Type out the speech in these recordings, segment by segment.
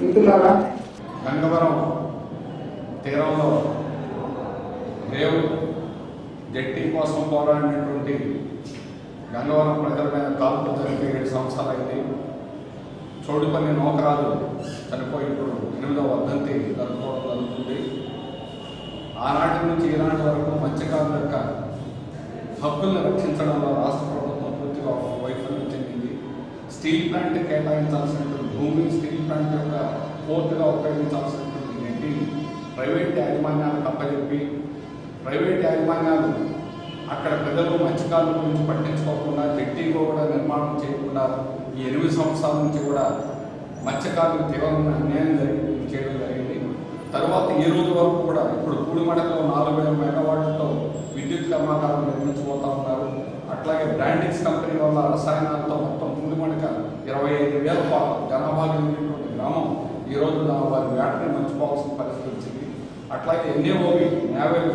మిత్రులారా గంగవరం తీరంలో రేవు జట్టి కోసం పోరాడినటువంటి గంగవరం ప్రజల మీద కాల్పు జరిపి ఏడు సంవత్సరాలు అయింది. చోడుపల్లి నౌకరాలు చనిపోయినప్పుడు ఎనిమిదవ వర్ధంతి జరుపుకోవడం జరుగుతుంది. ఆనాటి నుంచి ఈనాటి వరకు మత్స్యకారుల యొక్క హక్కుల్ని రక్షించడంలో రాష్ట్ర ప్రభుత్వం పూర్తిగా వైఫల్యం చెందింది. స్టీల్ ప్లాంట్ కేటాయించాల్సినటువంటి భూమి స్టీల్ ప్లాంట్ యొక్క పోర్టుగా ఉపయోగించాల్సినటువంటి నెట్టి ప్రైవేట్ యాజమాన్యాలు తప్పజెప్పి ప్రైవేట్ యాజమాన్యాలు అక్కడ ప్రజలు మత్స్యకారుల గురించి పట్టించుకోకుండా జట్టి కూడా నిర్మాణం చేయకుండా ఈ ఎనిమిది సంవత్సరాల నుంచి కూడా మత్స్యకారులకు తీవ్రమైన అన్యాయం జరిగింది చేయడం జరిగింది. తర్వాత ఈ రోజు వరకు కూడా ఇప్పుడు కూడిమడలో నాలుగు వేల మెగావాట్లతో విద్యుత్ కర్మాగారం నిర్మించబోతా ఉన్నారు. అట్లాగే బ్రాండింగ్స్ కంపెనీ వల్ల రసాయనాలతో మొత్తం కూడిమడక ఇరవై ఐదు వేల పా- జనాభా కలిగినటువంటి గ్రామం ఈ రోజు వారి వేటని మర్చిపోవాల్సిన పరిస్థితి వచ్చింది. అట్లాగే ఎన్ఏఓవి నేవల్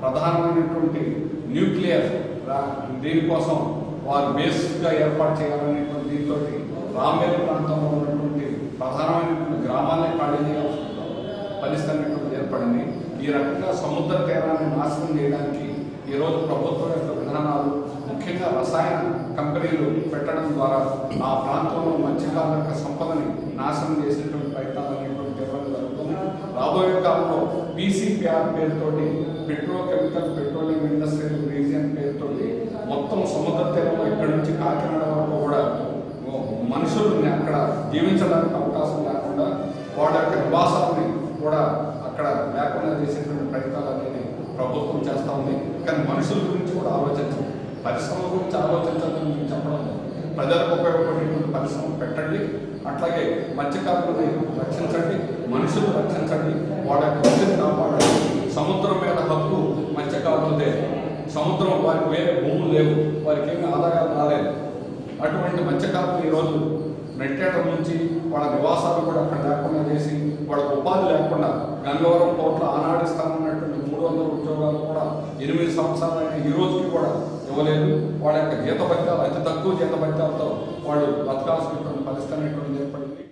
ప్రధానమైనటువంటి న్యూక్లియర్ దీనికోసం వారు బేసిక్గా ఏర్పాటు చేయాలనేటువంటి దీంతో రామేరు ప్రాంతంలో ఉన్నటువంటి ప్రధానమైనటువంటి గ్రామాలనే ఖాళీ చేయాల్సిన పరిస్థితి ఏర్పడింది. ఈ రకంగా సముద్ర తీరాన్ని నాశనం చేయడానికి ఈరోజు ప్రభుత్వం యొక్క విధానాలు ముఖ్యంగా రసాయన కంపెనీలు పెట్టడం ద్వారా ఆ ప్రాంతంలో మత్స్యకారుల యొక్క సంపదని నాశనం చేసేటువంటి ప్రయత్నాలు అనేటువంటి తీవ్రంగా జరుగుతుంది. రాబోయే కాలంలో బీసీపీఆర్ పేరుతోటి పెట్రోకెమికల్ పెట్రోలియం ఇండస్ట్రియల్ రీజియన్ పేరుతోటి మొత్తం సముద్ర తీరంలో ఇక్కడి నుంచి కాకినాడ వరకు కూడా మనుషుల్ని అక్కడ జీవించడానికి అవకాశం లేకుండా వాళ్ళ యొక్క నివాసాలని కూడా అక్కడ లేకుండా చేసేటువంటి ప్రయత్నాలు అనేది ప్రభుత్వం చేస్తూ ఉంది. కానీ మనుషుల గురించి కూడా ఆలోచించండి పరిశ్రమల గురించి ఆలోచించాలని నేను చెప్పడం ప్రజలకు ఉపయోగపడేటువంటి పరిశ్రమలు పెట్టండి. అట్లాగే మత్స్యకారులని రక్షించండి. మనుషులు రక్షించండి. వాళ్ళ యొక్క కాపాడండి. సముద్రం మీద హక్కు మత్స్యకారులదే సముద్రం వారికి వేరే భూములు లేవు. వారికి ఏమి ఆదాయాలు రాలేదు. అటువంటి మత్స్యకారులు ఈరోజు రెట్టేట నుంచి వాళ్ళ నివాసాలు కూడా అక్కడ లేకుండా చేసి వాళ్ళకు ఉపాధి లేకుండా గంగవరం పోర్ట్లో ఆనాడిస్తానన్నటువంటి మూడు వందల ఉద్యోగాలు కూడా ఎనిమిది సంవత్సరాలైన ఈ రోజుకి కూడా ఇవ్వలేదు. వాళ్ళ యొక్క జీతభత్యాలు అతి తక్కువ జీతభత్యాలతో వాళ్ళు బతకాల్సినటువంటి పరిస్థితి అనేటువంటిది ఏర్పడింది.